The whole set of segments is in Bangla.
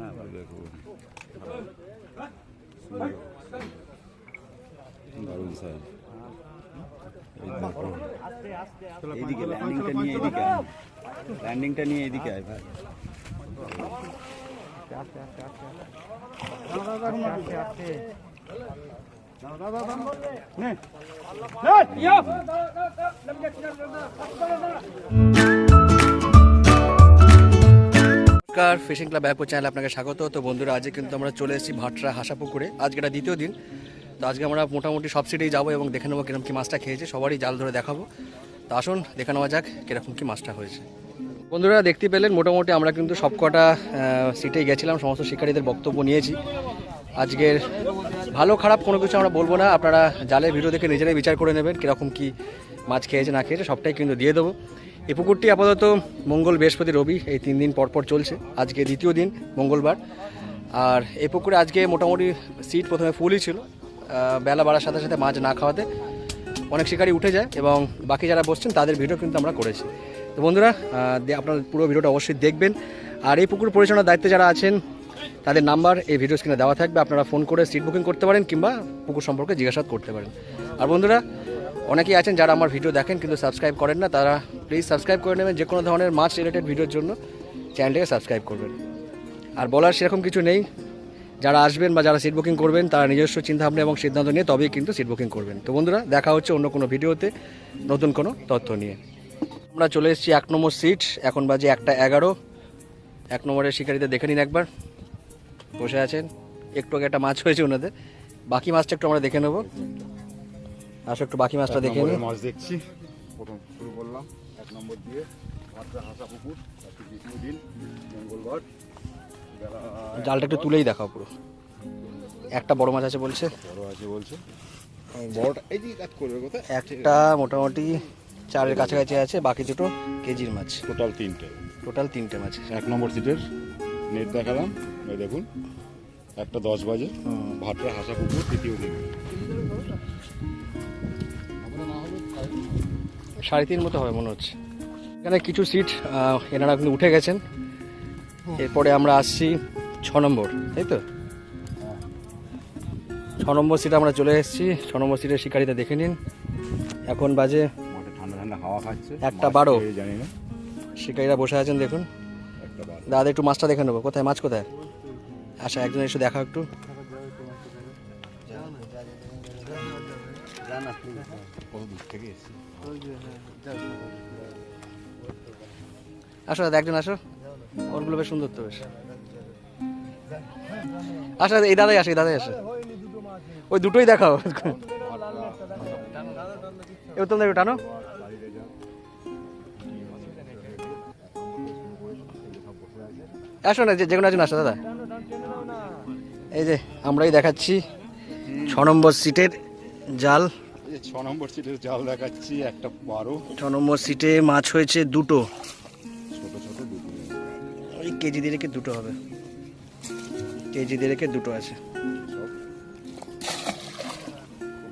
হ্যাঁ ভালো দেখুন দারুণ সাইজ এই দেখুন এইদিকে ল্যান্ডিংটা নিয়ে এদিকে আয় ল্যান্ডিংটা নিয়ে এদিকে আয় ভাই নমস্কার, ফিশিং ক্লাব ব্যাপক চ্যানেলে আপনাকে স্বাগত। তো বন্ধুরা, আজকে কিন্তু আমরা চলে এসেছি ভাটরা হাসাপুকুরে। আজকে এটা দ্বিতীয় দিন। তো আজকে আমরা মোটামুটি সব সিটেই যাব এবং দেখে নেব কীরকম কি মাছটা খেয়েছে। সবারই জাল ধরে দেখাবো। তো আসুন, দেখে নেওয়া যাক কীরকম কি মাছটা হয়েছে। বন্ধুরা, দেখতে পেলেন, মোটামুটি আমরা কিন্তু সব কটা সিটেই গেছিলাম। সমস্ত শিক্ষার্থীদের বক্তব্য নিয়েছি। আজকের ভালো, খারাপ কোনো কিছু আমরা বলব না। আপনারা জালের ভিডিও দেখে নিজেরাই বিচার করে নেবেন কীরকম কি মাছ খেয়েছে, না খেয়েছে, সবটাই কিন্তু দিয়ে দেবো। এই পুকুরটি আপাতত মঙ্গল বৃহস্পতি রবি, এই তিন দিন পর পর চলছে। আজকে দ্বিতীয় দিন মঙ্গলবার। আর এই পুকুরে আজকে মোটামুটি সিট প্রথমে ফুলই ছিল। বেলা বাড়ার সাথে সাথে মাছ না খাওয়াতে অনেক শিকারি উঠে যায় এবং বাকি যারা বসছেন তাদের ভিডিও কিন্তু আমরা করেছি। তো বন্ধুরা দে- পুরো ভিডিওটা অবশ্যই দেখবেন। আর এই পুকুর পরিচালনার দায়িত্বে যারা আছেন, তাদের নাম্বার এই ভিডিও স্ক্রিনে দেওয়া থাকবে। আপনারা ফোন করে সিট বুকিং করতে পারেন কিংবা পুকুর সম্পর্কে জিজ্ঞাসা করতে পারেন। আর বন্ধুরা অনেকেই আছেন যারা আমার ভিডিও দেখেন কিন্তু সাবস্ক্রাইব করেন না, তারা প্লিজ সাবস্ক্রাইব করে নেবেন যে কোনো ধরনের মাছ রিলেটেড ভিডিওর জন্য। চ্যানেলটাকে সাবস্ক্রাইব করবেন। আর বলার সেরকম কিছু নেই। যারা আসবেন বা যারা সিট বুকিং করবেন, তারা নিজস্ব চিন্তাভাবনা এবং সিদ্ধান্ত নিয়ে তবেই কিন্তু সিট বুকিং করবেন। তো বন্ধুরা, দেখা হচ্ছে অন্য কোনো ভিডিওতে নতুন কোনো তথ্য নিয়ে। আমরা চলে এসেছি এক নম্বর সিট এখন বাজে একটা এগারো। এক নম্বরের শিকারীদের দেখে নিন একবার। বসে আছেন। একটু আগে একটা মাছ হয়েছে ওনাদের। বাকি মাছটা একটু আমরা দেখে নেব। আসো একটু বাকি মাছটা দেখে নিই মাছ দেখছি। প্রথম শুরু করলাম। এক নম্বর দিয়ে ভাতটা হাসা পুকুর আজকে দ্বিতীয় দিন মঙ্গলবার জালটা একটু তুলেই দেখাও পুরো। একটা বড় মাছ আছে বলছে। বড় আছে বলছে। বড়টা এই দিকে কাজ করবে কোথায় একটা মোটামুটি চারের কাছাকাছি আছে বাকি দুটো কেজির মাছ। টোটাল তিনটে। টোটাল তিনটে মাছ। এক নম্বর সিটের নেট দেখালাম এই দেখুন একটা দশ বাজে। ভাতটা হাসা পুকুর তৃতীয় দিন। সাড়ে তিন মতো হবে মনে হচ্ছে এখানে কিছু সিট এনারা কিন্তু উঠে গেছেন এরপরে আমরা আসছি ছ নম্বর তাই তো ছ নম্বর সিটে আমরা চলে এসেছি ছ নম্বর সিটের শিকারিতা দেখে নিন এখন বাজে ঠান্ডা ঠান্ডা হাওয়া খাচ্ছে একটা বারো। জানি না শিকারীরা বসে আছেন দেখুন দাদা একটু মাছটা দেখে নেব কোথায় মাছ কোথায় আচ্ছা একজন এসে দেখা একটু কত দূর থেকে এসেছি আসো দাদা, একজন আসো। ওরগুলো বেশ সুন্দর তো বেশ। আসো এই দাদাই আসে, এই দাদাই আসে। ওই দুটোই দেখাও। এবার তোমরা একটু টানো। আসো না, যে কোনো একজন আসো দাদা। এই যে, আমরাই দেখাচ্ছি। ছ নম্বর সিটের জাল। ছ নম্বর সিটের জাল দেখাচ্ছি একটা বারো। ছ নম্বর সিটে মাছ হয়েছে দুটো। ছোট ছোট দুটো। ওই কেজি দিয়ে রেখে দুটো হবে। কেজি দিয়ে রেখে দুটো আছে।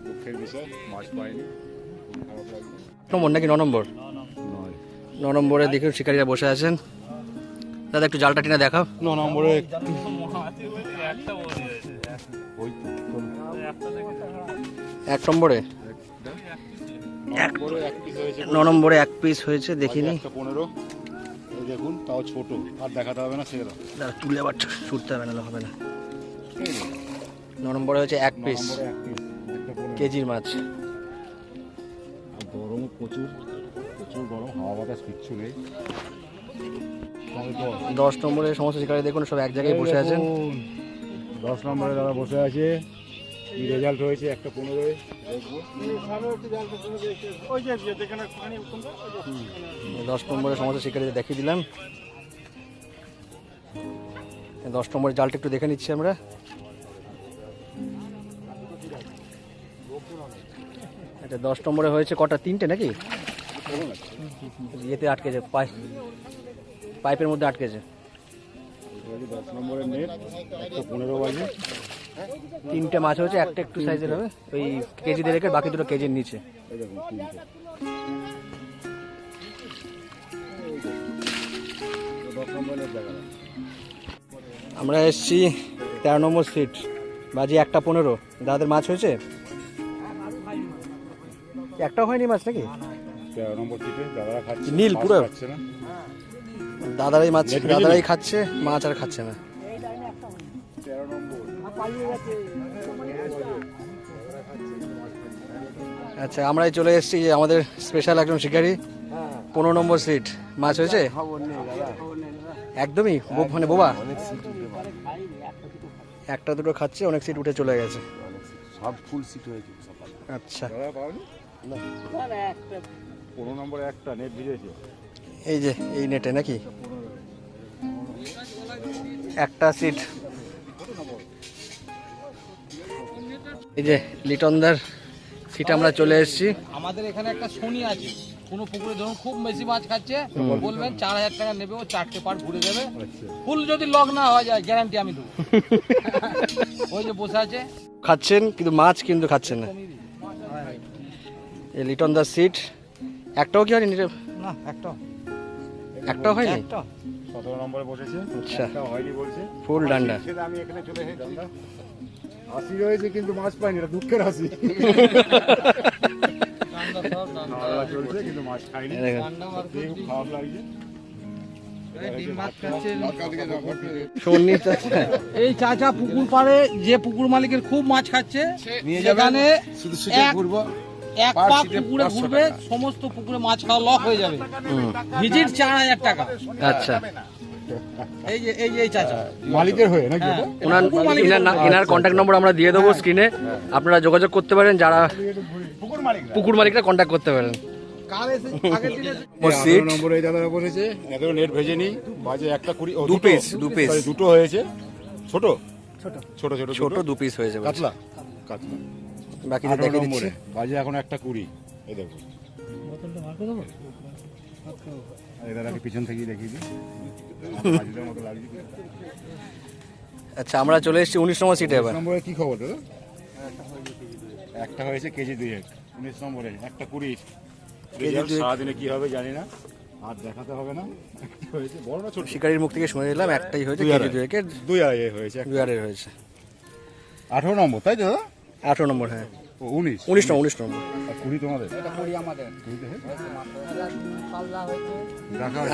দুঃখের বিষয় মাছ পাইনি। নম্বর নাকি ন নম্বর? ন নম্বরে দেখুন শিকারীরা বসে আছেন। দাদা একটু জালটা টিনা দেখাও। ন নম্বরে এক নম্বরে? ন নম্বরে এক পিস হয়েছে দেখিনি। পনেরো। দেখুন তাও ছোট আর দেখাতে হবে না সেরা। দাদা তুলে আবার ছুটতে হবে না হবে না। ন নম্বরে হয়েছে এক পিস কেজির মাছ। আর গরমও প্রচুর প্রচুর গরম হাওয়া বাতাস কিচ্ছু নেই। দশ নম্বরে সমস্ত শিকারী দেখুন সব এক জায়গায় বসে আছেন। দশ নম্বরে দাদা বসে আছে কি রেজাল্ট হয়েছে একটা পনেরোয় দশ নম্বরে সমস্ত শিকারীদের দেখিয়ে দিলাম। দশ নম্বরের জালটা একটু দেখে নিচ্ছি আমরা। এটা দশ নম্বরে হয়েছে কটা? তিনটে নাকি? ইয়েতে আটকেছে পাইপ পাইপের মধ্যে আটকেছে দশ নম্বরের নেট একটা পনেরো বাজে। তিনটে মাছ হয়েছে একটা একটু সাইজের হবে। ওই কেজি দিয়ে রেখে বাকি দুটো কেজির নিচে। আমরা এসছি তেরো নম্বর সিট বাজি একটা পনেরো। দাদাদের মাছ হয়েছে? একটাও হয়নি মাছ নাকি? নীল পুরো? দাদারাই মাছ দাদারাই খাচ্ছে মাছ আর খাচ্ছে না। আচ্ছা আমরাই চলে এসেছি যে আমাদের স্পেশাল একজন শিকারি পনেরো নম্বর সিট মাছ হয়েছে? একদমই মানে বোবা। একটা দুটো খাচ্ছে অনেক সিট উঠে চলে গেছে। সব ফুল সিট হয়েছে আচ্ছা। পনেরো নম্বরে একটা নেট ভিজেছে এই যে এই নেটে নাকি? একটা সিট এই যে লিটনদার সিট আমরা চলে এসেছি। আমাদের এখানে একটা শনি আছে। কোনো পুকুরে ধরুন খুব বেশি মাছ খাচ্ছে বলবেন চার হাজার টাকা নেবে ও চারটে পার ঘুরে দেবে। ফুল যদি লক না হয়ে যায় গ্যারান্টি আমি দেবো। ওই যে বসে আছে। খাচ্ছেন কিন্তু মাছ কিন্তু খাচ্ছেন না। এই লিটনদার সিট একটাও কি হয়নি না একটাও। একটাও হয়নি? একটা সতেরো নম্বরে বসেছে। আচ্ছা। হয়নি বলছে। ফুল ডান্ডা। আমি এখানে চলে এসেছি। হাসি রয়েছে কিন্তু মাছ পাইনি এটা দুঃখের হাসি। চলছে কিন্তু মাছ খাইনি এই খুব খারাপ লাগছে চাচা। এই চাচা পুকুর পাড়ে যে পুকুর মালিকের খুব মাছ খাচ্ছে সেখানে এক- এক পাক পুকুরে ঘুরবে সমস্ত পুকুরে মাছ খাওয়া লক হয়ে যাবে। ভিজিট চার হাজার টাকা। আচ্ছা। এই যে এই যে চাচা। মালিকের হয়ে নাকি হ্যাঁ। ওনার ইনার কন্ট্যাক্ট নম্বর আমরা দিয়ে দেবো স্ক্রিনে আপনারা যোগাযোগ করতে পারেন যারা পুকুর মালিকরা। কন্ট্যাক্ট করতে পারেন। দুটো। হয়েছে। ছোট? ছোট। ছোট ছোট ছোট দু পিস হয়ে যাবে কাতলা? কাতলা। বাকিটা আঠারো দেখে দিচ্ছি। বাজে এখন একটা কুড়ি। এই দেখো। এই দাদাকে পিছন দেখিয়ে দিই? আচ্ছা আমরা চলে এসেছি উনিশ নম্বর সিটে এবার। নম্বরে কি খবর দাদা? একটা হয়েছে কেজি দুই এক উনিশ নম্বরে একটা কুড়ি দুয়েক। সারাদিনে কি হবে জানি না। আর দেখাতে হবে না। হয়েছে বড় না ছোট? শিকারির মুখ থেকে শুনে নিলাম একটাই হয়েছে কেজি। দুয়েকের দুই আড়াই হয়েছে হয়েছে। আঠারো নম্বর তাই তো আঠারো নম্বর হ্যাঁ। উনিশ। নম্বর নম্বর। কুড়ি তোমাদের?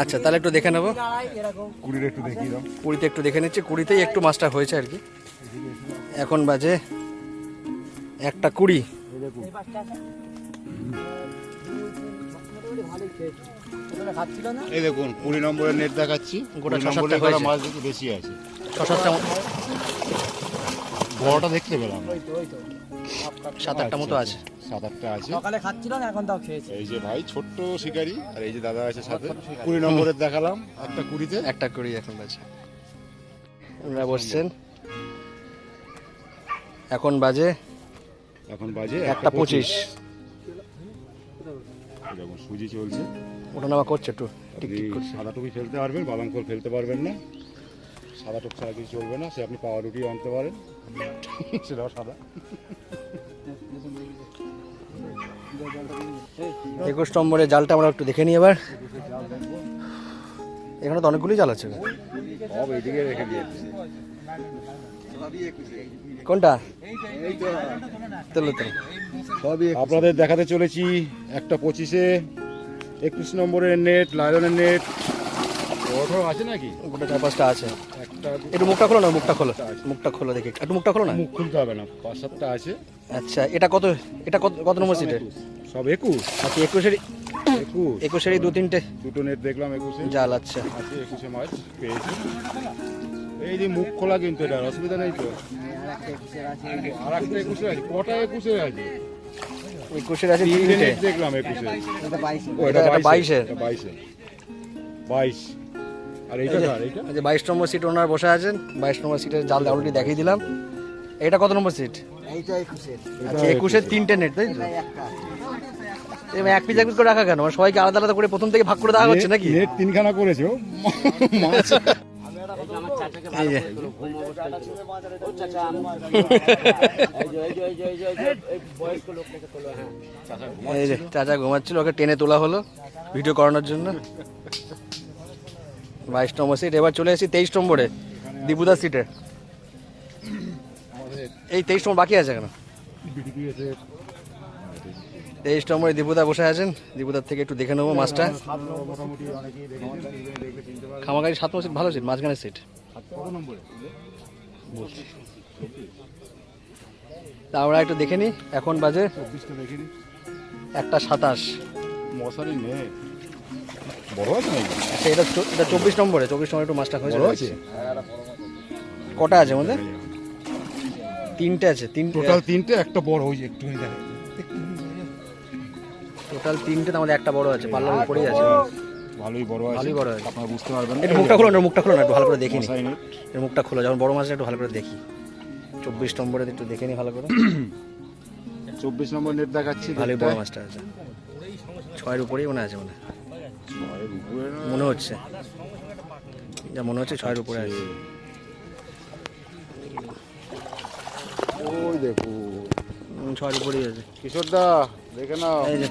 আচ্ছা তাহলে একটু দেখে নেব। এরকম। কুড়ির একটু দেখিয়ে দাও। কুড়িতে একটু দেখে নিচ্ছি। কুড়িতেই একটু মাছটা হয়েছে আর কি। এখন বাজে একটা কুড়ি। এই দেখুন কুড়ি নম্বরের নেট দেখাচ্ছি। গোটা নম্বরে মাছ বেশি আছে। ছ সাতটা বড়টা দেখতে পেলাম। সাত আটটা মতো আছে। সাত আটটা আছে। সকালে খাচ্ছিল না এখন তাও খেয়েছে। এই যে ভাই ছোট্ট শিকারি আর এই যে দাদা আছে সাথে। কুড়ি নম্বরের দেখালাম একটা কুড়িতে। একটা কুড়ি এখন বাজে। ওনারা বসছেন? এখন বাজে এখন বাজে একটা পঁচিশ। দেখুন সুজি চলছে। ওঠানামা করছে একটু টিক আপনি টিক করছে। সাদা টুপি ফেলতে পারবেন বাদাম ফেলতে পারবেন না। সাদা টুপ ছাড়া কিছু চলবে না সে আপনি পাওয়া রুটি আনতে পারেন। সেটাও সাদা একুশ নম্বরের জালটা আমরা একটু দেখে নিই এবার। এখানে তো অনেকগুলি জাল আছে। সব এইদিকে রেখে দিয়েছে। কোনটা? আপনাদের দেখাতে চলেছি একটা পঁচিশে একুশ নম্বরের নেট লাইলনের নেট অঠর আছে নাকি? গোটা চার পাঁচটা আছে। একটা একটু মুখটা খোলো না মুখটা খোলো। মুখটা খোলো দেখি একটু মুখটা খোলো না? মুখ খুলতে হবে না পাঁচ সাতটা আছে। আচ্ছা এটা কত এটা কত কত নম্বর সিটে সব একুশ। আচ্ছা একুশেরই একুশ। একুশেরই দু তিনটে। দুটো নেট দেখলাম একুশে। জাল আচ্ছা। আছে একুশে মাছ পেয়েছি। এই যে মুখ খোলা কিন্তু এটা অসুবিধা নেই তো। আর একটা একুশে আছে কটা একুশে আছে? একুশের আছে তিনটে দেখলাম বাইশে। বাইশে। বাইশ। আর এইটা কার এইটা? যে বাইশ নম্বর সিট ওনার বসে আছেন বাইশ নম্বর সিটের জাল অলরেডি দেখিয়ে দিলাম। এটা কত নম্বর সিট একুশের। আচ্ছা একুশের তিনটে নেট তাই তো? এবার এক পিস এক পিস করে রাখা কেন? মানে সবাইকে আলাদা আলাদা করে প্রথম থেকে ভাগ করে দেওয়া হচ্ছে নাকি? নেট তিনখানা করেছ মাছ এই যে। চাচা ঘুমাচ্ছিল ওকে টেনে তোলা হলো ভিডিও করানোর জন্য। বাইশ নম্বর সিট এবার চলে এসেছি তেইশ নম্বরে দীপুদার সিটে এই তেইশ নম্বর বাকি আছে কেন তেইশ নম্বরে দীপুদা বসে আছেন দীপুদার থেকে একটু দেখে নেব মাছটা। খামাকারি সাত নম্বর সিট ভালো সিট মাঝখানের সিট তা আমরা একটু দেখে নিই, এখন বাজে একটা সাতাশ। মশারি নেই। বড় আছে আচ্ছা এটা এটা চব্বিশ নম্বরে চব্বিশ নম্বরে একটু মাছটা হয়েছে আছে? কটা আছে আমাদের তিনটে আছে তিনটে। টোটাল তিনটে একটা বড় হয়েছে একটু দেখা টোটাল তিনটে আমাদের একটা বড় আছে পাল্লার উপরেই আছে। ভালোই বড় আছে। ভালোই বড় আছে। আপনারা বুঝতে পারবেন। একটু মুখটা খোলো না মুখটা খোলো না একটু ভালো করে দেখিনি এর মুখটা খোলো যখন বড় মাছটা একটু ভালো করে দেখি। চব্বিশ নম্বরে একটু দেখে নি ভালো করে। চব্বিশ নম্বর নেট দেখাচ্ছি ভালোই বড় মাছটা আছে। ছয়ের উপরেই মনে আছে মনে হয়। মনে হচ্ছে। যা মনে হচ্ছে ছয়ের উপরে আছে। ওই দেখো। ছয়ের উপরেই আছে। কিশোর দা দেখে নাও। এই যে।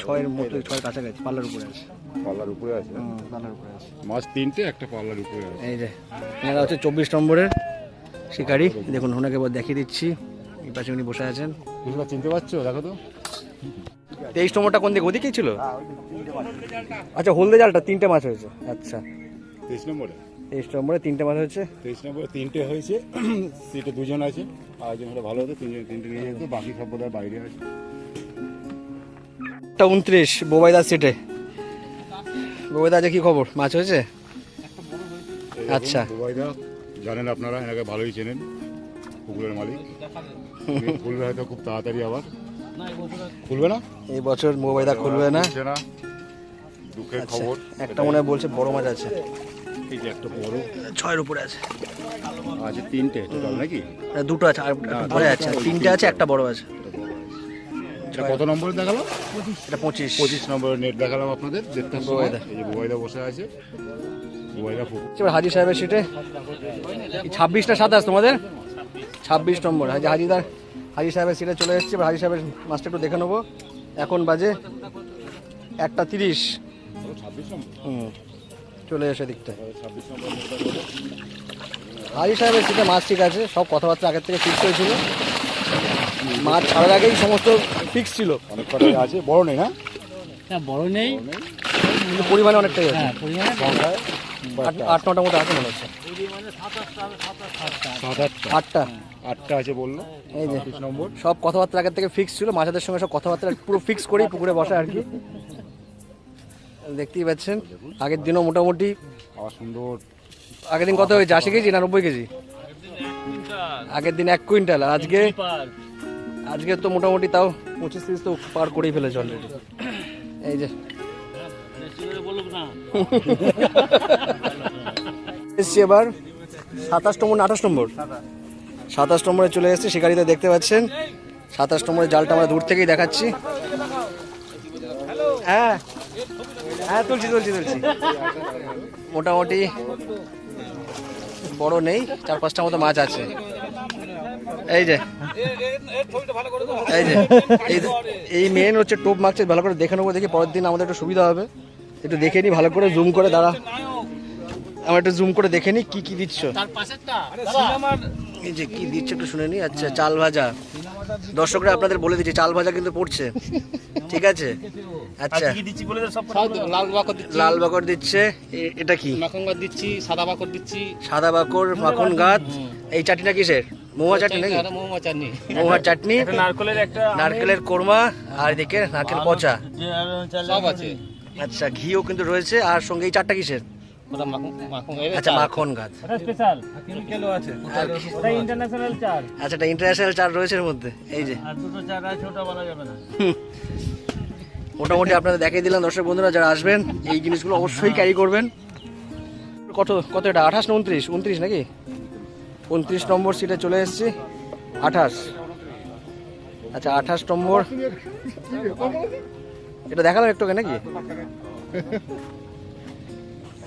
ছয়ের মতো ছয়ের কাছাকাছি পাল্লার উপরে আছে। পাল্লার উপরে আছে? পাল্লার উপরে আছে। মাছ তিনটে একটা পাল্লার উপরে আছে। এই যে এনারা হচ্ছে চব্বিশ নম্বরের শিকারি। দেখুন ওনাকে এবার দেখিয়ে দিচ্ছি। এই পাশে উনি বসে আছেন। চিনতে পারছ? দেখো তো। তেইশ নম্বরটা কোন দিকে? ওদিকেই ছিল? আচ্ছা হলদে জালটা তিনটে মাছ হয়েছে। আচ্ছা। তেইশ নম্বরে? তেইশ নম্বরে তিনটে মাছ হয়েছে? তেইশ নম্বরে তিনটে হয়েছে। সিটে দুজন আছে। আর একজন হলে ভালো হতো তিনজন তিনটে নিয়ে যেত বাকি সব বোধহয় বাইরে আছে। একটা উনত্রিশ বোবাইদার সিটে। বোবাইদা যে কি খবর? মাছ হয়েছে? আচ্ছা। দুবাইদা জানেন আপনারা এনাকে ভালোই চেনেন পুকুরের মালিক। খুলবে হয়তো খুব তাড়াতাড়ি আবার। খুলবে না? এই বছর বোবাইদা খুলবে না। দুঃখের আচ্ছা খবর। একটা মনে হয় বলছে বড় মাছ আছে। এই যে একটা বড়। ছয়ের উপরে আছে। আছে তিনটে টোটাল নাকি? দুটো আছে আর পরে আছে। তিনটে। আছে একটা বড় আছে। এটা কত নম্বরে দেখাল? এটা পঁচিশ। পঁচিশ নম্বরের নেট দেখালাম আপনাদের বুবাইদা। এই যে বুবাইদা বসে আছে। এবার হাজি সাহেবের সিটে ছাব্বিশ না সাতাশ তোমাদের? ছাব্বিশ নম্বর। হাজি হাজিদার হাজি সাহেবের সিটে চলে এসেছে এবার হাজি সাহেবের মাছটা একটু দেখে নেব। এখন বাজে একটা তিরিশ। হুম চলে এসে দিকটা হাজি সাহেবের সিটে মাছ ঠিক আছে সব কথাবার্তা আগের থেকে ফিক্স হয়েছিল। মাছ ছাড়ার আগেই সমস্ত ফিক্স ছিল। অনেক কটাই আছে বড় নেই না? হ্যাঁ বড় নেই। কিন্তু পরিমাণে অনেকটাই আছে। হ্যাঁ পরিমাণে আট নটা মতো আছে মনে হচ্ছে। আটটা। আটটা আটটা আছে বলল। এই যে নম্বর। সব কথাবার্তা আগের থেকে ফিক্স ছিল মাছাদের সঙ্গে সব কথাবার্তা পুরো ফিক্স করেই পুকুরে বসা আর কি। দেখতেই পাচ্ছেন আগের দিনও মোটামুটি সুন্দর। আগের দিন কত হয়েছে? আশি কেজি না নব্বই কেজি? আগের দিন এক কুইন্টাল আজকে আজকে তো মোটামুটি তাও পঁচিশ তিরিশ তো পার করেই ফেলেছে অলরেডি এই যে এসছি এবার সাতাশ নম্বর আঠাশ নম্বর? সাতাশ নম্বরে চলে এসেছি, শিকারিতে দেখতে পাচ্ছেন। সাতাশ নম্বরের জালটা আমরা দূর থেকেই দেখাচ্ছি। হ্যাঁ হ্যাঁ তুলছি তুলছি তুলছি। মোটামুটি বড় নেই, চার পাঁচটা মতো মাছ আছে। এই যে এই যে, এই মেন হচ্ছে টোপ মাছ, ভালো করে দেখে নেব, দেখি পরের দিন আমাদের একটু সুবিধা হবে। একটু দেখে নিই ভালো করে জুম করে দাঁড়া। আমার একটু জুম করে দেখে নিই কি কি দিচ্ছ? এই যে কি দিচ্ছ একটু শুনে নি? আচ্ছা চাল ভাজা। দর্শকরা আপনাদের বলে দিচ্ছে চাল ভাজা কিন্তু পড়ছে। ঠিক আছে? আচ্ছা। লাল বাকর দিচ্ছি। লাল বাকর দিচ্ছে। এটা কি? মাখন গাছ দিচ্ছি সাদা বাকর দিচ্ছি। সাদা বাকর মাখন গাছ এই চাটনিটা কিসের? মহুয়া চাটনি নাকি? চাটনি। নারকলের একটা নারকেলের কোরমা আর এদিকে নারকেল পচা। সব আছে। আচ্ছা ঘিও কিন্তু রয়েছে আর সঙ্গে এই চারটা কিসের? ওটা মাখন মাখন আচ্ছা মাখন গাছ। স্পেশাল আর ওটা ইন্টারন্যাশনাল চার আচ্ছা এটা ইন্টারন্যাশনাল চার রয়েছে এর মধ্যে এই যে। আর দুটো চার আছে ওটা বলা যাবে না। মোটামুটি দেখিয়ে দিলাম দর্শক বন্ধুরা যারা আসবেন এই জিনিসগুলো অবশ্যই ক্যারি করবেন। কত কত এটা? আঠাশ না উনত্রিশ? উনত্রিশ নাকি? উনত্রিশ নম্বর সিটে চলে এসেছি। আঠাশ। আচ্ছা আঠাশ নম্বর। এটা দেখালাম একটু নাকি?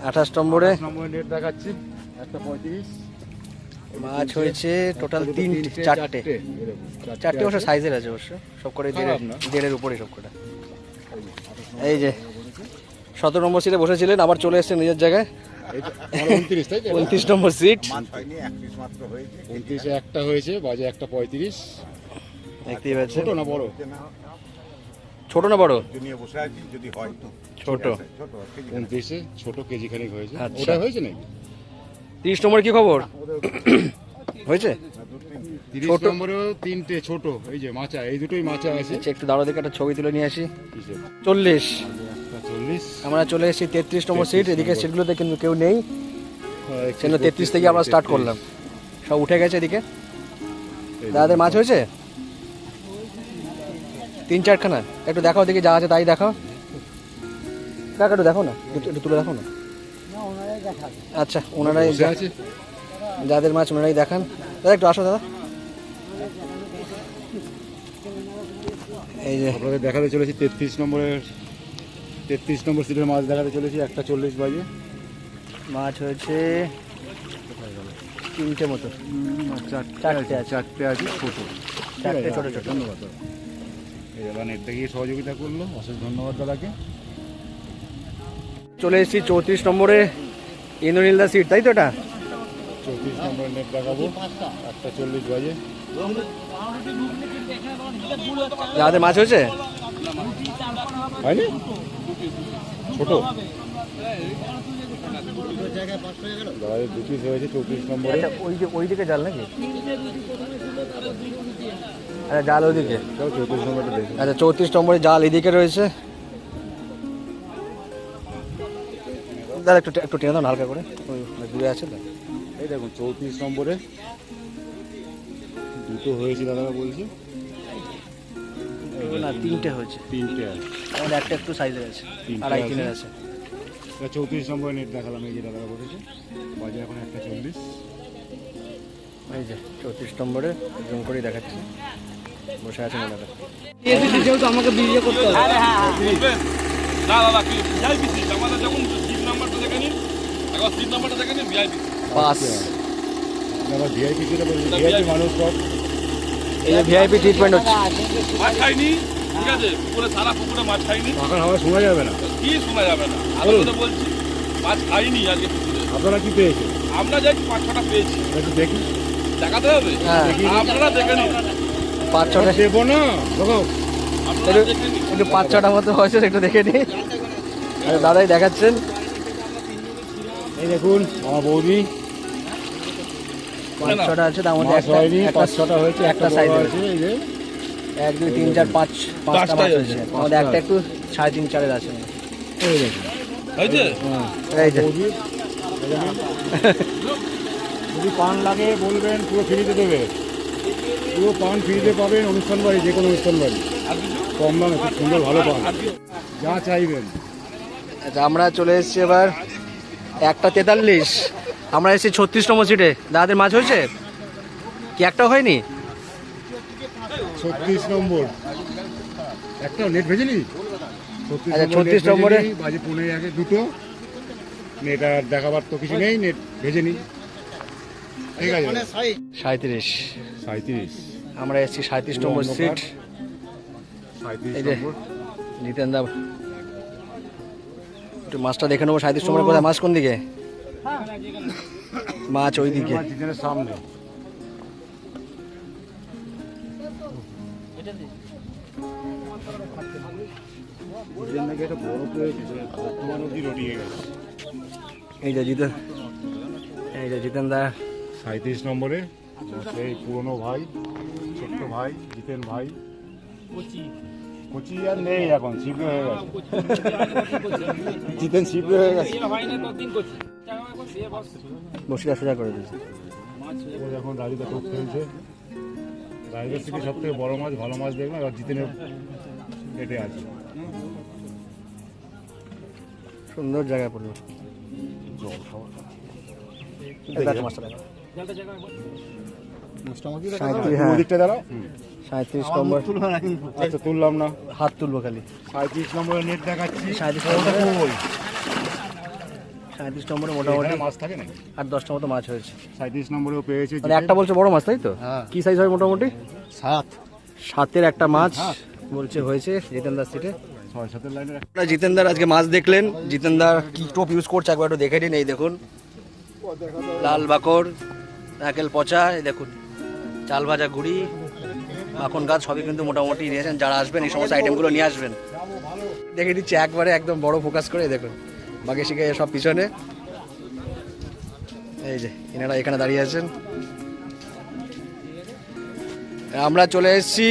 আঠাশ নম্বরে। নেট দেখাচ্ছি। একটা পঁয়ত্রিশ। মাছ হয়েছে টোটাল তিনটে চারটে। চারটে। অবশ্য সাইজের আছে অবশ্য। সব করে দেড়ের উপরে সব কটা। এই যে সতেরো নম্বর সিটে বসেছিলেন আবার চলে এসেছেন নিজের জায়গায়। উনত্রিশ নম্বর সিট উনত্রিশে একটা হয়েছে বাজে একটা পঁয়ত্রিশ। দেখতেই পাচ্ছেন। না বড়? ছোট না বড়? নিয়ে বসে আছি যদি হয় ছোট ছোট। কেজি উনত্রিশে ছোট কেজি খানিক। হয়েছে। আচ্ছা। ওটা হয়েছে নাকি? তিরিশ নম্বর কি খবর? হয়েছে? তিরিশ নম্বরেও তিনটে ছোট। এই যে মাচা এই দুটোই মাচা আছে। আচ্ছা একটু দাঁড়া দেখে একটা ছবি তুলে নিয়ে আসি। চল্লিশ। চল্লিশ। আমরা চলে এসেছি তেত্রিশ নম্বর সিট এদিকে সিটগুলোতে কিন্তু কেউ নেই। হ্যাঁ, সেজন্য তেত্রিশ থেকে আমরা স্টার্ট করলাম। সব উঠে গেছে এদিকে? দাদাদের মাছ হয়েছে? তিন চারখানা? একটু দেখাও দেখি যা আছে তাই দেখাও। কাকা একটু দেখো না একটু তুলে দেখো না। আচ্ছা ওনারাই যাদের মাছ ওনারাই দেখান। দাদা একটু আসো দাদা। এই যে। আপনাদের দেখাতে চলেছি তেত্রিশ নম্বরের তেত্রিশ নম্বর সিটের মাছ দেখাতে চলেছি একটা চল্লিশ বাজে। মাছ হয়েছে তিনটে মতো। চারটে চারটে আছে চারটে আছে ছোট। চারটে ছোট ছোট। ধন্যবাদ দাদা এই দাদা সহযোগিতা করল। অশেষ ধন্যবাদ দাদাকে। চলে এসেছি চৌত্রিশ নম্বরে। ইন্দ্রনীলদা সিট তাই তো এটা? চৌত্রিশ নম্বরের নেট দেখাবো একটা চল্লিশ বাজে। যাদের মাছ হয়েছে? হয়নি? ছোট। দাদাদের দু পিস হয়েছে চৌত্রিশ নম্বরে। আচ্ছা ওই যে ওই দিকে জাল নাকি? আচ্ছা জাল ওইদিকে? আচ্ছা চৌত্রিশ নম্বরে জাল এদিকে রয়েছে। দাদা একটু একটু টেনে দাও হালকা করে। দূরে আছে তো এই দেখুন চৌত্রিশ নম্বরে দুটো হয়েছে দাদারা বলছে। না তিনটে হয়েছে। তিনটে আছে। আমাদের একটা একটু সাইজের আছে আড়াই আছে? তিনের আছে। চৌত্রিশ নম্বরে নেট দেখালাম এই যে দাদারা বলেছে। বাজে এখন একটা চল্লিশ। এই যে চৌত্রিশ নম্বরে জুম করেই দেখাচ্ছি। বসে আছেন ওনারা যেহেতু আমাকে বিয়ে করতে হবে। না দাদা কি? ভিআইপি সিট আমাদের যখন সিট নাম্বারটা দেখে নিন একবার সিট নাম্বারটা দেখে নিন ভিআইপি পাস আবার ভিআইপি যেটা বলছে ভিআইপি মানুষ সব। এই যে ভিআইপি ট্রিটমেন্ট হচ্ছে। মাছ খাইনি? ঠিক আছে পুকুরে সারা পুকুরে মাছ খাইনি। শোনা যাবে না। কি শোনা যাবে না? আমি তো বলছি মাছ খাইনি আজকে পুকুরে। আপনারা কি পেয়েছেন? আমরা যাই পাঁচ ছটা পেয়েছি। একটু দেখি। দেখাতে হবে? হ্যাঁ। আপনারা দেখে নিন। পাঁচ ছটা। দেবো না। নিন একটু পাঁচ ছটা মতো হয়েছে একটু দেখে নিই দাদাই দেখাচ্ছেন। এই দেখুন আমার বৌদি। পাঁচ ছটা আছে তার মধ্যে একটা একটা পাঁচ ছটা হয়েছে একটা একটা সাইজ হয়েছে। আছে এই যে। এক দুই তিন চার পাঁচ পাঁচটা মাছ হয়েছে। আমাদের একটা একটু সাড়ে তিন চারের আছে। এই দেখুন। এই যে। বৌদি এই দেখুন। যদি পান লাগে বলবেন পুরো ফ্রিতে দেবে। পুরো পান ফ্রিতে পাবেন অনুষ্ঠান বাড়ি যে কোনো অনুষ্ঠান বাড়ি। কম দামে খুব সুন্দর ভালো পান। যা চাইবেন। আচ্ছা আমরা চলে এসেছি এবার একটা তেতাল্লিশ। আমরা এসেছি ছত্রিশ নম্বর সিটে দাদাদের মাছ হয়েছে? কি একটা হয়নি? ছত্রিশ নম্বর। একটা নেট ভেজেলি আচ্ছা, 36 নম্বরে- বাজে পনেরো আগে দুটো। নেট আর দেখাবার তো কিছু নেই নেট ভেজে নি ঠিক আছে। সাঁত্রিশ সাঁত্রিশ আমরা এসেছি সাঁত্রিশ নম্বর সিট। এই যে জিতেন দা একটু মাছটা দেখে নেব সাঁত্রিশ নম্বর কোথায়? মাছ কোন দিকে? মাছ ওই দিকে। সামনে। এই যে জিতেন এই যে জিতেন দা। সাঁত্রিশ নম্বরে। সেই পুরনো ভাই ছোট্ট ভাই জিতেন ভাই। কচি। আর নেই এখন শিবরে হয়ে গেছে। জিতেন শিবরে হয়ে গেছে। বসিটা সোজা করে দিয়েছে। ও এখন রাজুদা টোপ ফেলছে রাজুদার থেকে সব থেকে বড় মাছ ভালো মাছ দেখলাম আর জিতেনের পেটে আছে। সুন্দর জায়গা পড়ল। মাছটা দেখো। সাঁত্রিশ হ্যাঁ। নম্বর। আচ্ছা তুললাম না। হাত তুলবো খালি। সাঁত্রিশ নম্বরের নেট দেখাচ্ছি। সাঁত্রিশ ওটা নম্বরে সাঁত্রিশ নম্বরে মোটামুটি মাছ থাকে দশটা মতো মাছ হয়েছে। সাঁত্রিশ নম্বরেও পেয়েছে মানে একটা বলছে বড় মাছ তাই তো? কি সাইজ হয় মোটামুটি? সাত। সাতের একটা মাছ বলছে হয়েছে জিতেন দাস সিটে ছয় সাতের লাইনের আপনারা জিতেনদার আজকে মাছ দেখলেন। জিতেনদার কি টোপ ইউজ করছে একবার একটু দেখে নিন এই দেখুন। লাল বাকর। নাকেল পচা, এই দেখুন, চাল ভাজা গুড়ি, মাখন গাছ, সবই কিন্তু মোটামুটি নিয়েছেন যারা আসবেন, এই সমস্ত আইটেমগুলো নিয়ে আসবেন। দেখে দিচ্ছি একবারে একদম বড় ফোকাস করে দেখুন, বাকি শিখে সব পিছনে। এই যে, এনারা এখানে দাঁড়িয়ে আছেন। আমরা চলে এসেছি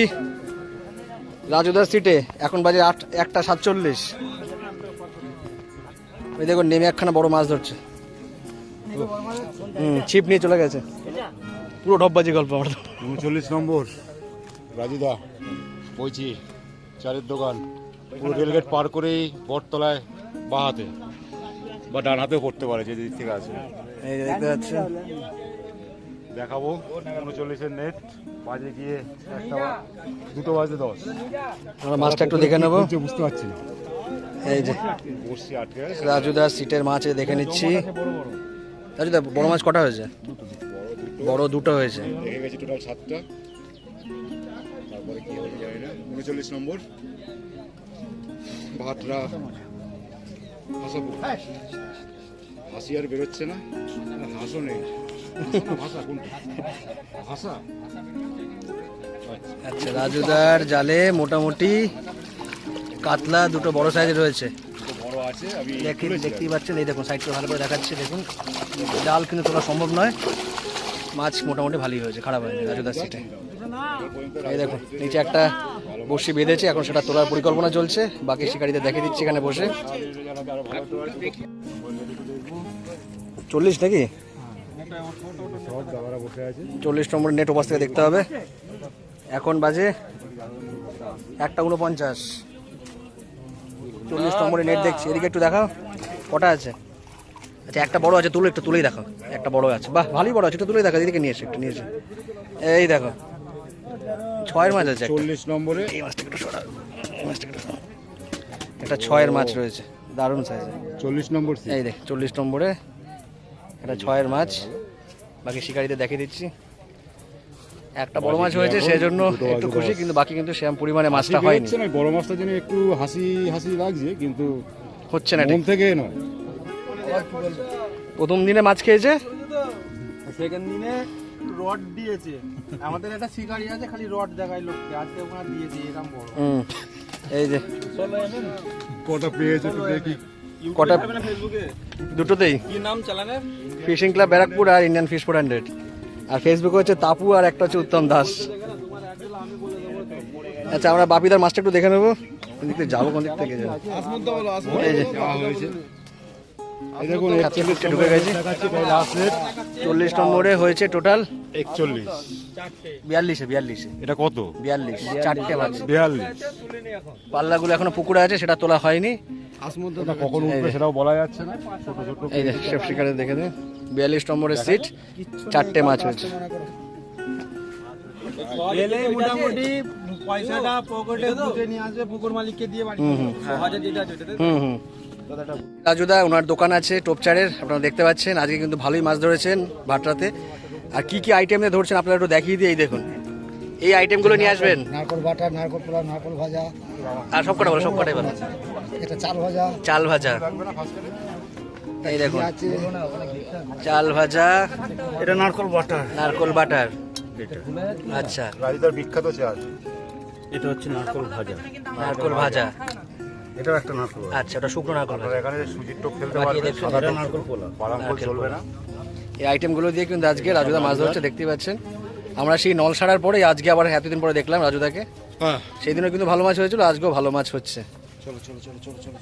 রাজুদার সিটে এখন বাজে আট, একটা সাতচল্লিশ। ওই দেখুন, নেমে একখানা বড় মাছ ধরছে। হুম ছিপ নিয়ে চলে গেছে। পুরো ঢপবাজি গল্প আমার। উনচল্লিশ নম্বর রাজুদা। বইছি চারের দোকান। পুরো রেলগেট পার করেই বটতলায় বা হাতে। বা ডান হাতেও পড়তে পারে যে দিক থেকে আছে। এই দেখতে পাচ্ছেন দেখাবো উনচল্লিশের নেট বাজে গিয়ে একটা বা- দুটো বাজে দশ। আমরা মাছটা একটু দেখে নেব। বুঝতে পারছি না। এই যে বসছি আটকে। রাজুদার সিটের মাছ দেখে নিচ্ছি। রাজুদা বড় মাছ কটা হয়েছে? বড় দুটো হয়েছে। দেখে গেছি টোটাল সাতটা। তারপরে কি হবে জানি না। উনচল্লিশ নম্বর। ভাতরা। হাসাবো হাসি আর বেরোচ্ছে না। হাসও নেই। ভাষা কোনটা? ভাষা আচ্ছা রাজুদার জালে মোটামুটি কাতলা দুটো বড় সাইজের রয়েছে আছে আমি দেখি দেখতেই পাচ্ছেন এই দেখুন সাইডটা ভালো করে দেখাচ্ছে দেখুন। জাল কিন্তু তোলা সম্ভব নয়। মাছ মোটামুটি ভালোই হয়েছে খারাপ হয়নি রাজুদার সিটে এই দেখুন নিচে একটা বসি বেঁধেছে এখন সেটা তোলার পরিকল্পনা চলছে। বাকি শিকারীদের দেখে দিচ্ছি এখানে বসে। চল্লিশ নাকি? চল্লিশ নম্বর নেট ওপাশ থেকে দেখতে হবে। এখন বাজে একটা উনপঞ্চাশ। চল্লিশ নম্বরে নেট দেখছি। এদিকে একটু দেখাও। কটা আছে? আচ্ছা একটা বড় আছে তুলো একটু তুলেই দেখো একটা বড় আছে। বাহ ভালোই বড় আছে একটু তুলেই দেখো এদিকে নিয়ে এসে একটু নিয়ে এসে। এই দেখো। ছয়ের মাছ আছে চল্লিশ নম্বরে। এই মাছটা একটু সরা এই মাছটা একটু সরা। একটা ছয়ের মাছ রয়েছে দারুণ সাইজ চল্লিশ নম্বর এই দেখ চল্লিশ নম্বরে। একটা ছয়ের মাছ। বাকি শিকারিতে দেখিয়ে দিচ্ছি। একটা বড় মাছ হয়েছে সেই জন্য একটু খুশি কিন্তু বাকি কিন্তু সেরকম পরিমাণে মাছটা হয়নি। বেরোচ্ছে না বড় মাছটার জন্য একটু হাসি হাসি লাগছে কিন্তু হচ্ছে না মন ঠিক থেকে নয়। প্রথম দিনে মাছ খেয়েছে? সেকেন্ড দিনে রড দিয়েছে। আমাদের একটা শিকারি আছে খালি রড দেখায় লোককে আজকে ওখানে দিয়েছে এরকম বড়। হুম এই যে। কটা পেয়েছে তো দেখি। কটা ফেসবুকে দুটোতেই। কি নাম চালানের? ফিশিং ক্লাব ব্যারাকপুর আর ইন্ডিয়ান ফিশ ফোর হান্ড্রেড আর ফেসবুকে হচ্ছে তাপু আর একটা হচ্ছে উত্তম দাস। আচ্ছা আমরা বাপিদার মাছটা একটু দেখে নেব। কোন দিক থেকে যাব কোন দিক থেকে যাব? এই যে। দেখুন ঢুকে গেছে। চল্লিশ নম্বরে হয়েছে টোটাল একচল্লিশ। বিয়াল্লিশে বিয়াল্লিশে। এটা কত? বিয়াল্লিশ চারটে মাছ বিয়াল্লিশ। পাল্লাগুলো এখনও পুকুরে আছে সেটা তোলা হয়নি। কখন উঠবে সেটাও বলা যাচ্ছে না। ছোট ছোট এই শিকারে দেখে দিন বিয়াল্লিশ নম্বরের সিট চারটে মাছ হয়েছে। এলে মোটামুটি পয়সাটা পকেটে নিয়ে আসবে পুকুর মালিককে দিয়ে বাড়ি আছে হুম। হুম রাজুদা ওনার দোকান আছে টোপচারের আপনারা দেখতে পাচ্ছেন। আজকে কিন্তু ভালোই মাছ ধরেছেন ভাটরাতে। আর কি কি আইটেম নিয়ে ধরছেন আপনারা একটু দেখিয়ে দিয়ে এই দেখুন। এই আইটেমগুলো নিয়ে আসবেন? নারকল বাটা নারকল পোড়া নারকল ভাজা। আর সব কটা বলো সব কটাই বলো। এটা চাল ভাজা। চাল ভাজা। এই দেখুন। চাল ভাজা। এটা নারকল বাটা নারকল বাটার। আচ্ছা। রাজুদার বিখ্যাত চাল। এটা হচ্ছে নারকল ভাজা। নারকল ভাজা। এটাও একটা নারকল। আচ্ছা ওটা শুকনো নারকল এখানে সুজির টোপ ফেলতে বাকি পারবে দেখুন, সাদা এটা নারকল পোলা। চলবে না। এই আইটেমগুলো দিয়ে কিন্তু আজকে রাজুদা মাছ ধরছে দেখতে পাচ্ছেন? আমরা সেই নল সারার পরে আজকে আবার এতদিন পরে দেখলাম রাজুদাকে। হ্যাঁ। সেই দিনও কিন্তু ভালো মাছ হয়েছিল আজকেও ভালো মাছ হচ্ছে। চলো চলো চলো চলো চলো।